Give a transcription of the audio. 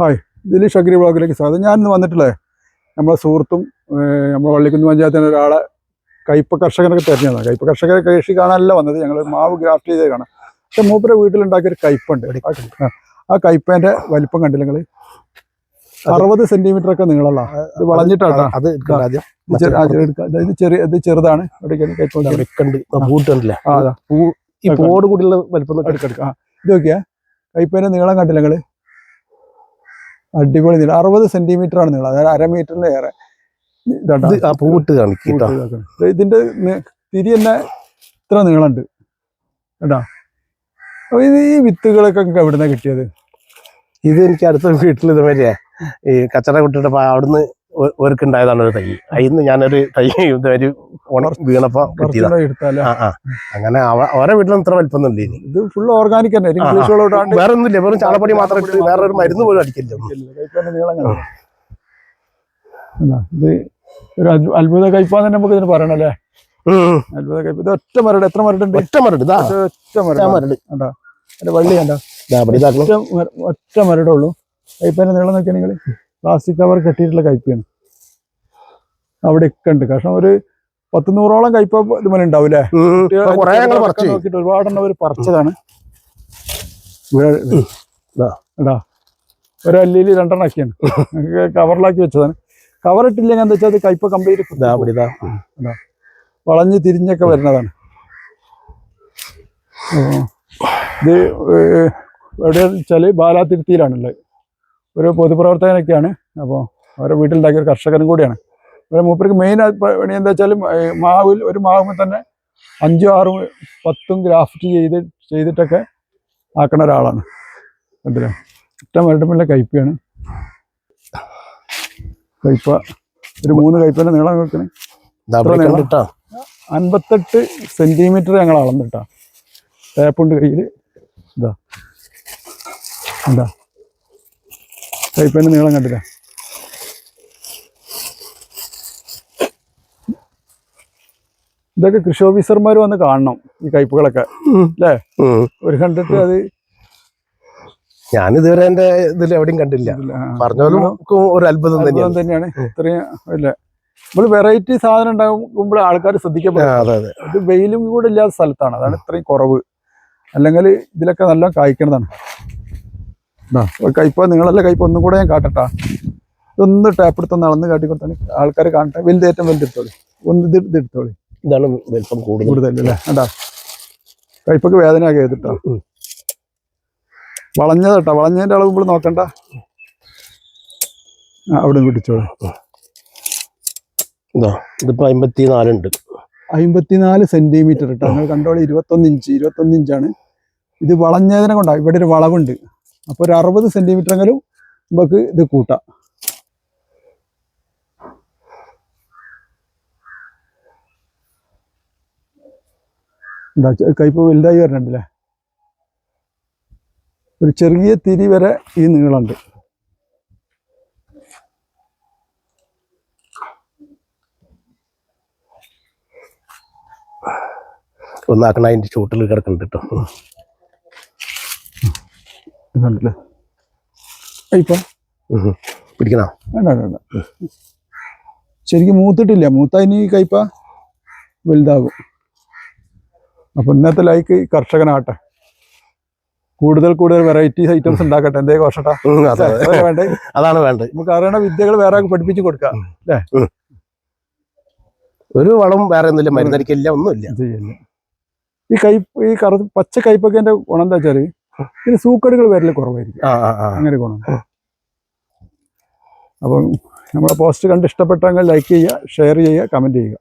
Hi Dileesh agri ബ്ലോഗിലേക്ക് സ്വാഗതം. ഞാൻ ഇന്ന് വന്നിട്ടില്ലേ നമ്മളെ സുഹൃത്തും നമ്മുടെ നമ്മളെ വള്ളിക്കുന്ന് പഞ്ചായത്തിന് ഒരാളെ കയ്പ കർഷകനൊക്കെ തിരഞ്ഞതാണ്. കയ്പ കർഷകരെ കൃഷി കാണാനല്ല വന്നത് ഞങ്ങൾ മാവ് ഗ്രാഫ്റ്റ് ചെയ്തേ കാണാം പക്ഷെ മൂപ്പരെ വീട്ടിലുണ്ടാക്കിയൊരു കയ്പുണ്ട് ആ- കയ്പേന്റെ വലിപ്പം കണ്ടില്ല നിങ്ങൾ അറുപത് സെന്റിമീറ്റർ ഒക്കെ നീളമുള്ള. ഇത് വളഞ്ഞിട്ടാണ് അത് ഇത് ചെറിയ ഇത് ചെറുതാണ്. എവിടേക്കാണ് കയ്പ എടുക്കണ്ട്. പൂട്ടുണ്ടല്ലേ ആ പൂ ഈ പോട് കൂടിയുള്ള വലിപ്പം എടുക്കാം ഇത് നോക്കിയാ. കയ്പേന്റെ നീളം കണ്ടില്ല നിങ്ങൾ? അടിപൊളി നീളം. അറുപത് സെന്റിമീറ്റർ ആണ് നീളം. അതായത് അരമീറ്ററിലേറെ പൂവിട്ട് ഇതിന്റെ തിരി തന്നെ ഇത്ര നീളമുണ്ട് കേട്ടാ. അപ്പൊ ഇത് ഈ വിത്തുകളൊക്കെ എവിടുന്ന കിട്ടിയത്? ഇത് എനിക്ക് അടുത്ത വീട്ടിൽ ഇതുവരെ ഈ കച്ചറ കുട്ടിയുടെ അവിടുന്ന് ഒരുക്കുണ്ടായതാണ് ഒരു തൈ. അതിന്ന് ഞാനൊരു തൈ ഇതുവരെ ഉണ വീണപ്പോ ആ ആ. അങ്ങനെ ഓരോ വീട്ടിലും ഇത്ര വലിപ്പം ഇല്ല ഇനി ഇത് ഫുൾ ഓർഗാനിക് തന്നെ. വേറെ ഒന്നുമില്ല വെറും ചാണപ്പൊടി മാത്രം ഇട്ട് വേറെ ഒരു മരുന്ന് പോലും അടിക്കില്ല? ഇത് ഒരു അത്ഭു- അത്ഭുത കയ്പാന്ന് തന്നെ നമുക്ക് ഇതിന് പറയണല്ലേ. അത്ഭുത കയ്പ് ഇത് ഒറ്റ മരട്. എത്ര മരടുണ്ട്? ഒറ്റ മരട് ഒറ്റ ഒറ്റ മരട്. കണ്ടോ? അതിന്റെ വള്ളി കണ്ടോ? ഒറ്റ മരടുള്ളൂ മരടേ കയ്പേന്റെ നീളം നോക്കിയാൽ നിങ്ങൾ പ്ലാസ്റ്റിക് കവർ കെട്ടിയിട്ടുള്ള കയ്പാണ് അവിടെയൊക്കെ ഉണ്ട് കാരണം ഒരു പത്ത് നൂറോളം കയ്പ ഇതുപോലെ ഉണ്ടാവില്ലേ? ഉം. ഇപ്പൊ കൊറേ ഞങ്ങൾ പറിച്ചു. നോക്കിയിട്ട് ഒരുപാടെണ്ണം അവർ പറിച്ചതാണ്. എടാ ഒരു അല്ലിയിൽ രണ്ടെണ്ണം ആക്കിയാണ്. കവറിലാക്കി വെച്ചതാണ്. കവർ ഇട്ടില്ലെങ്കിൽ എന്താ വെച്ചാൽ അത് കയ്പ കംപ്ലീറ്റ് വളഞ്ഞ് തിരിഞ്ഞൊക്കെ വരുന്നതാണ്. ഇത് എവിടെ വെച്ചാൽ ബാലാതിരുത്തിയിലാണുള്ളത്. ഒരു പൊതുപ്രവർത്തകനൊക്കെയാണ്. അപ്പോൾ അവരെ വീട്ടിലുണ്ടാക്കിയ ഒരു കർഷകനും കൂടിയാണ്. ഇവിടെ മൂപ്പർക്ക് മെയിൻ പണി എന്താ വെച്ചാൽ മാവിൽ ഒരു മാവുമ്പോൾ തന്നെ അഞ്ചും ആറും പത്തും ഗ്രാഫ്റ്റ് ചെയ്ത് ചെയ്തിട്ടൊക്കെ ആക്കണ ഒരാളാണ്. കണ്ടില്ലേ ഇഷ്ടം വരട്ടുമ്പോൾ കയ്പയാണ് കയ്പ ഒരു മൂന്ന് കയ്പേന്റെ നീളം നോക്കണേ അൻപത്തെട്ട് സെന്റിമീറ്റർ ഞങ്ങൾ അളന്നിട്ടാ. ടേപ്പുണ്ട് കയ്യിൽ ഇതാ. എന്താ കയ്പേന്റെ നീളം കണ്ടില്ല? ഇതൊക്കെ കൃഷി ഓഫീസർമാർ വന്ന് കാണണം ഈ കയ്പുകളൊക്കെ അല്ലേ ഒരു കണ്ടിട്ട് അത് ഞാൻ ഇതുവരെ എന്റെ ഇതിൽ എവിടെയും കണ്ടില്ല. പറഞ്ഞാലും ഒരു അത്ഭുതം തന്നെയാണ്. തന്നെയാണ്. ഇത്രയും ഇല്ല? നമ്മൾ വെറൈറ്റി സാധനം ഉണ്ടാകുമ്പോൾ ആൾക്കാർ ശ്രദ്ധിക്കപ്പെടും. ഇത് വെയിലും കൂടെ ഇല്ലാത്ത സ്ഥലത്താണ്. അതാണ് ഇത്രയും കുറവ്. അല്ലെങ്കിൽ ഇതിലൊക്കെ നല്ല കായ്ക്കണതാണ്. കയ്പ നിങ്ങളല്ല കയ്പ ഒന്നും കൂടെ ഞാൻ കാട്ടട്ടാ. ഇതൊന്ന് ടാപ്പ് എടുത്ത് നടന്ന് കാട്ടി കൊടുത്താൽ ആൾക്കാർ കാണട്ടെ. വലുതേറ്റം വലുതെടുത്തോളി. ഒന്ന് ഇത് ഇത് എടുത്തോളി. ഇതാണ് വലിപ്പം കൂടുതൽ. കൂടുതലല്ലേ? കണ്ടാ? കയ്പക്ക് വേദന കേട്ടോ വളഞ്ഞത് കേട്ടോ വളഞ്ഞതട്ടോ. വളഞ്ഞതിന്റെ അളവ് ഇപ്പോൾ നോക്കണ്ട. അവിടെ പിടിച്ചോളൂ. ഇതാ ഇതിപ്പോ അമ്പത്തി നാലുണ്ട് അമ്പത്തിനാല് സെന്റിമീറ്റർ ഇട്ടോ? നിങ്ങൾ കണ്ടോളി ഇരുപത്തൊന്ന് ഇഞ്ച് ഇരുപത്തൊന്ന് ഇഞ്ചാണ് ഇത് വളഞ്ഞതിനെ കൊണ്ടാണ് ഇവിടെ ഒരു വളവുണ്ട്. അപ്പോൾ ഒരു അറുപത് സെന്റിമീറ്റർ എങ്കിലും നമുക്ക് ഇത് കൂട്ടാം. എന്താ കൈപ്പ് കയ്പ് വലുതായി വരണുണ്ടല്ലേ ഒരു ചെറിയ തിരി വരെ ഈ നീളമുണ്ട് ഒന്നാക്കണ അതിന്റെ ചൂട്ടിൽ കിടക്കുന്നുണ്ട് കേട്ടോ ഇതുണ്ടല്ലേ. പിടിക്കണോ? വേണ്ട വേണ്ട ശരിക്കും മൂത്തിട്ടില്ല. മൂത്ത ഇനി കയ്പ വലുതാകും അപ്പൊ ഇന്നത്തെ ലൈക്ക് കർഷകനാട്ടെ കൂടുതൽ കൂടുതൽ വെറൈറ്റീസ് ഐറ്റംസ് ഉണ്ടാക്കട്ടെ. എന്തേ കോഷട്ടാ. വേണ്ടേ? അതാണ് വേണ്ടത്. നമുക്ക് അറിയണ വിദ്യകൾ വേറെ പഠിപ്പിച്ചു കൊടുക്കാം. അല്ലേ? ഒരു വളം വേറെ ഒന്നുമില്ല മരുന്നടിക്കില്ല ഒന്നുമില്ല. ഈ കയ്പ് ഈ കറു പച്ച കയ്പൊക്കെ ഗുണം എന്താ വെച്ചാൽ ഇതിന് സൂക്കടുകൾ വരൽ കുറവായിരിക്കും. അങ്ങനെ ഗുണം. അപ്പം നമ്മളെ പോസ്റ്റ് കണ്ട് ഇഷ്ടപ്പെട്ടെങ്കിൽ ലൈക്ക് ചെയ്യുക ഷെയർ ചെയ്യുക കമന്റ് ചെയ്യുക.